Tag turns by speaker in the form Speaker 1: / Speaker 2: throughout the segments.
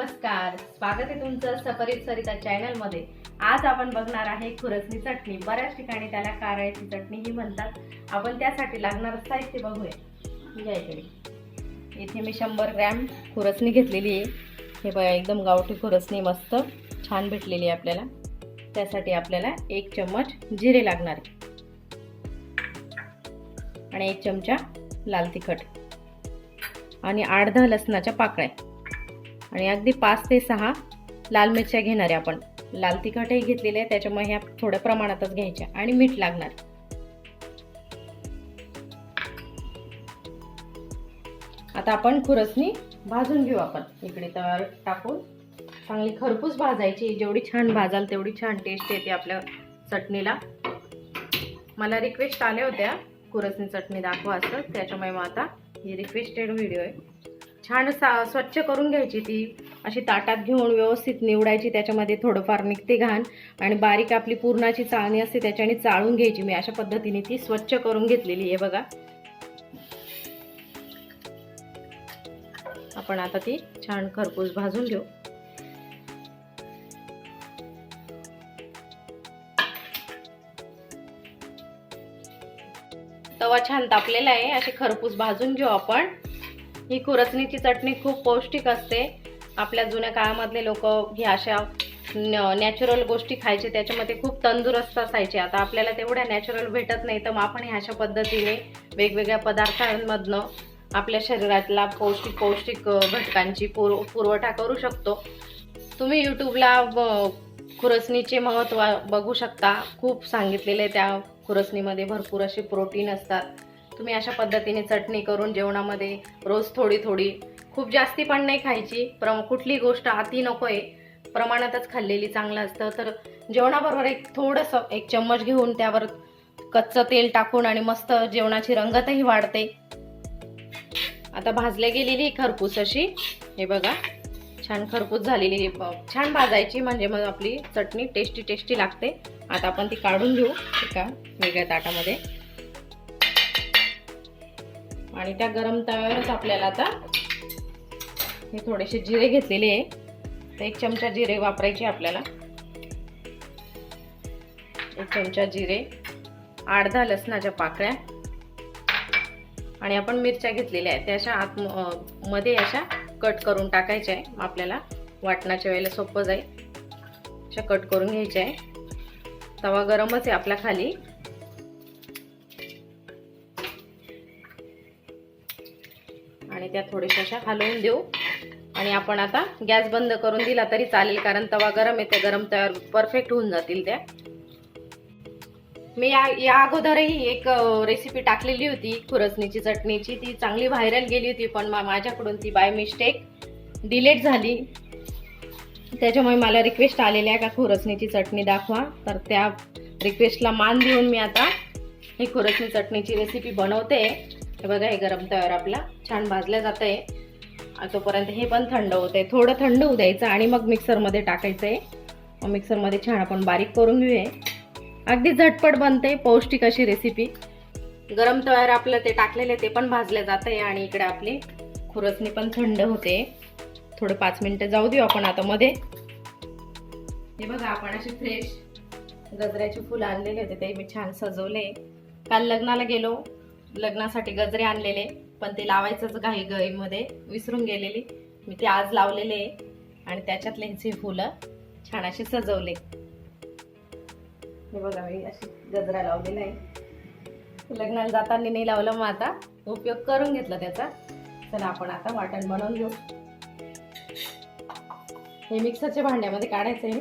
Speaker 1: नमस्कार स्वागत आहे तुमचं सफरीत सरिता चॅनलमध्ये आज आपण बघणार आहे खुरसणी चटणी. बऱ्याच ठिकाणी त्याला कारळ्याची चटणी ही म्हणतात. आपण त्यासाठी लागणार साहित्य बघूया. या इथे मी शंभर ग्रॅम खुरसणी घेतलेली आहे. हे बघा एकदम गावठी खुरसणी मस्त छान भेटलेली आहे आपल्याला. त्यासाठी आपल्याला एक चम्मच जिरे लागणार आणि एक चमचा लाल तिखट. आणि आठ दहा लसणाच्या पाकळ्या. आणि अगदी पाच ते सहा लाल मिरच्या घेणार आहे आपण. लाल तिखटही घेतलेले आहे त्याच्यामुळे ह्या थोड्या प्रमाणातच घ्यायच्या आणि मीठ लागणार. आता आपण खुरसणी भाजून घेऊ आपण. इकडे तर टाकून चांगली खरपूस भाजायची. जेवढी छान भाजाल तेवढी छान टेस्ट येते आपल्या चटणीला. मला रिक्वेस्ट आल्या होत्या. खुरसनी चटणी दाखवा असं. त्याच्यामुळे मग आता ही रिक्वेस्टेड व्हिडिओ आहे. छान सा स्वच्छ करून घ्यायची ती. अशी ताटात घेऊन व्यवस्थित निवडायची त्याच्यामध्ये थोडंफार निघते घाण आणि बारीक आपली पूर्णाची चाळणी असते त्याच्याने चाळून घ्यायची. मी अशा पद्धतीने ती स्वच्छ करून घेतलेली आहे बघा. आपण आता ती छान खरपूस भाजून घेऊ. तवा छान तापलेला आहे. अशी खरपूस भाजून घेऊ आपण. ही खुरचणीची चटणी खूप पौष्टिक असते. आपल्या जुन्या काळामधले लोक ह्या अशा नॅचरल गोष्टी खायचे त्याच्यामध्ये खूप तंदुरुस्त असायचे. आता आपल्याला तेवढ्या नॅचरल भेटत नाही तर मग आपण ह्या अशा पद्धतीने वेगवेगळ्या पदार्थांमधनं आपल्या शरीरातला पौष्टिक पौष्टिक घटकांची पुर पुरवठा करू शकतो. तुम्ही यूट्यूबला खुरसणीचे महत्त्व बघू शकता. खूप सांगितलेले त्या खुरसणीमध्ये भरपूर असे प्रोटीन असतात. तुम्ही अशा पद्धतीने चटणी करून जेवणामध्ये रोज थोडी थोडी खूप जास्ती पण नाही खायची. प्र कुठली गोष्ट अति नको आहे. प्रमाणातच खाल्लेली चांगलं असतं. तर जेवणाबरोबर एक थोडंसं एक चम्मच घेऊन त्यावर कच्चं तेल टाकून आणि मस्त जेवणाची रंगतही वाढते. आता भाजले गेलेली खरपूस अशी. हे बघा छान खरपूस झालेली छान भाजायची म्हणजे मग आपली चटणी टेस्टी टेस्टी लागते. आता आपण ती काढून घेऊ. एका वेगळ्या ताटामध्ये. आणि त्या गरम तव्यावरच आपल्याला आता हे थोडेसे जिरे घेतलेले आहे. तर एक चमचा जिरे वापरायचे आपल्याला. एक चमचा जिरे आठ दहा लसणाच्या पाकळ्या आणि आपण मिरच्या घेतलेल्या आहेत. त्या अशा आत मध्ये अशा कट करून टाकायच्या आहे. आपल्याला वाटणाच्या वेळेला सोपं जाईल. अशा कट करून घ्यायच्या आहे. तवा गरमच आहे आपल्या खाली. त्या थोड्याशा अशा हलवून देऊ. आणि आपण आता गॅस बंद करून दिला तरी चालेल कारण तवा गरम आहे त्या गरम तव्यावर परफेक्ट होऊन जातील त्या. मी या या अगोदरही एक रेसिपी टाकलेली होती खुरसणीची चटणीची. ती चांगली व्हायरल गेली होती पण माझ्याकडून ती बाय मिस्टेक डिलेट झाली. त्याच्यामुळे मला रिक्वेस्ट आलेली आहे का खुरसणीची चटणी दाखवा. तर त्या रिक्वेस्टला मान देऊन मी आता ही खुरसणी चटणीची रेसिपी बनवते. हे बघा हे गरम तव्यावर आपला छान भाजल्या जात आहे तोपर्यंत हे पण थंड होत आहे थोडं थंड होऊ द्यायचं आणि मग मिक्सरमध्ये टाकायचं आहे मग मिक्सरमध्ये छान आपण बारीक करून घेऊया. अगदी झटपट बनते पौष्टिक अशी रेसिपी गरम तव्यावर आपलं ते टाकलेले ते पण भाजले जात आहे आणि इकडे आपली खुरसणी पण थंड होते. थोडं पाच मिनटं जाऊ देऊ आपण आता मध्ये. हे बघा आपण असे फ्रेश गजऱ्याचे फुलं आणलेले होते ते मी छान सजवले. काल लग्नाला गेलो. लग्नासाठी गजरे आणलेले पण ते लावायचंच घाई गईमध्ये विसरून गेलेली. मी ते आज लावलेले आहे आणि त्याच्यातले हे फुलं छान असे सजवले. हे बघा मी अशी गजरा लावलेला आहे लग्नाला जाताना नाही लावलं मग आता. उपयोग करून घेतला त्याचा. चला आपण आता वाटण बनवून घेऊ. हे मिक्सरच्या भांड्यामध्ये काढायचं आहे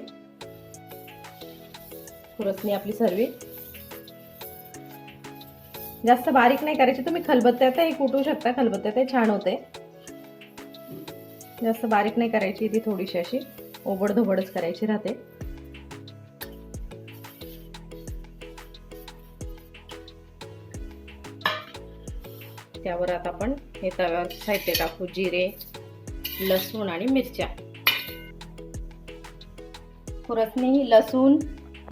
Speaker 1: खुरसणी आपली सर्वी. जास्त बारीक नाही करायची. तुम्ही खलबत्त्यातही कुटू शकता. खलबत्त्यातही छान होते. जास्त बारीक नाही करायची ती थोडीशी अशी. ओबडधोबडच करायची राहते. त्यावर आता आपण हे तव्यावर साहित्य टाकू. जिरे लसूण आणि मिरच्या. खुरसणी लसूण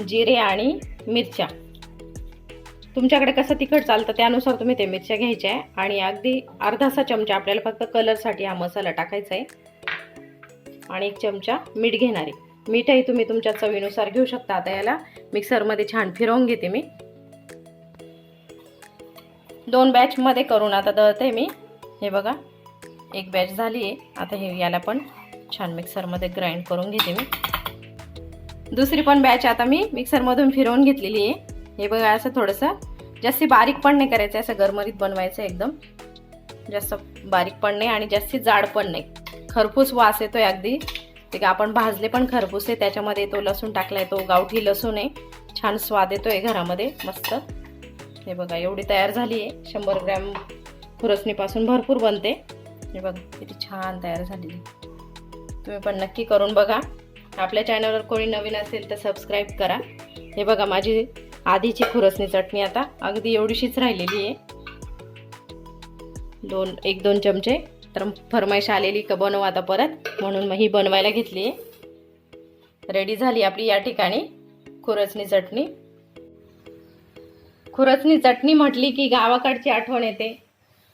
Speaker 1: जिरे आणि मिरच्या. तुमच्याकडे कसं तिखट चालतं त्यानुसार तुम्ही ते मिरच्या घ्यायच्या आहे. आणि अगदी अर्धासा चमचा आपल्याला फक्त कलरसाठी हा मसाला टाकायचा आहे. आणि एक चमचा मीठ घेणार. आहे मीठही तुम्ही तुमच्या चवीनुसार घेऊ शकता. आता याला मिक्सरमध्ये छान फिरवून घेते मी. दोन बॅचमध्ये करून आता दळते मी. हे बघा एक बॅच झाली आहे. आता हे याला पण छान मिक्सरमध्ये ग्राइंड करून घेते मी. दुसरी पण बॅच आता मी मिक्सरमधून फिरवून घेतलेली आहे. हे बघा असं थोडंसं जास्ती बारीक पण नाही करायचं असं गरमरीत बनवायचं एकदम. जास्त बारीक पण नाही आणि जास्ती जाड पण नाही. खरपूस वास येतोय अगदी. ते आपण भाजले पण खरपूस आहे त्याच्यामध्ये तो लसूण टाकलाय तो गावठी लसूण आहे. छान स्वाद येतोय घरामध्ये मस्त. हे बघा एवढी तयार झाली आहे. शंभर ग्रॅम खुरसणीपासून भरपूर बनते. हे बघा किती छान तयार झालेली तुम्ही पण नक्की करून बघा. आपल्या चॅनलवर कोणी नवीन असेल तर सबस्क्राईब करा. हे बघा माझी आधीची खुरसणी चटणी आता अगदी एवढीशीच राहिलेली आहे. दोन एक दोन चमचे. तर फरमाईश आलेली का बनव आता परत? म्हणून मग ही बनवायला घेतली आहे. रेडी झाली आपली या ठिकाणी खुरसणी चटणी. खुरसणी चटणी म्हटली की गावाकडची आठवण येते.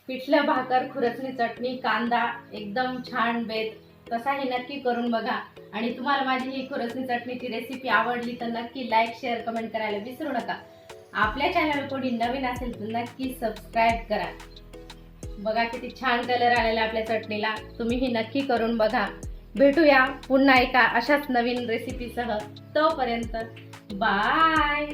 Speaker 1: पिठलं भाकर खुरसणी चटणी कांदा एकदम छान बेत. कसाही नक्की करून बघा. आणि तुम्हाला माझी ही खुरसणी चटणीची रेसिपी आवडली तर नक्की लाईक शेअर कमेंट करायला विसरू नका. आपल्या चॅनल कोणी नवीन असेल तर नक्की सबस्क्राईब करा. बघा किती छान कलर आलेला आपल्या चटणीला. तुम्ही ही नक्की करून बघा. भेटूया पुन्हा एका अशाच नवीन रेसिपीसह तोपर्यंत बाय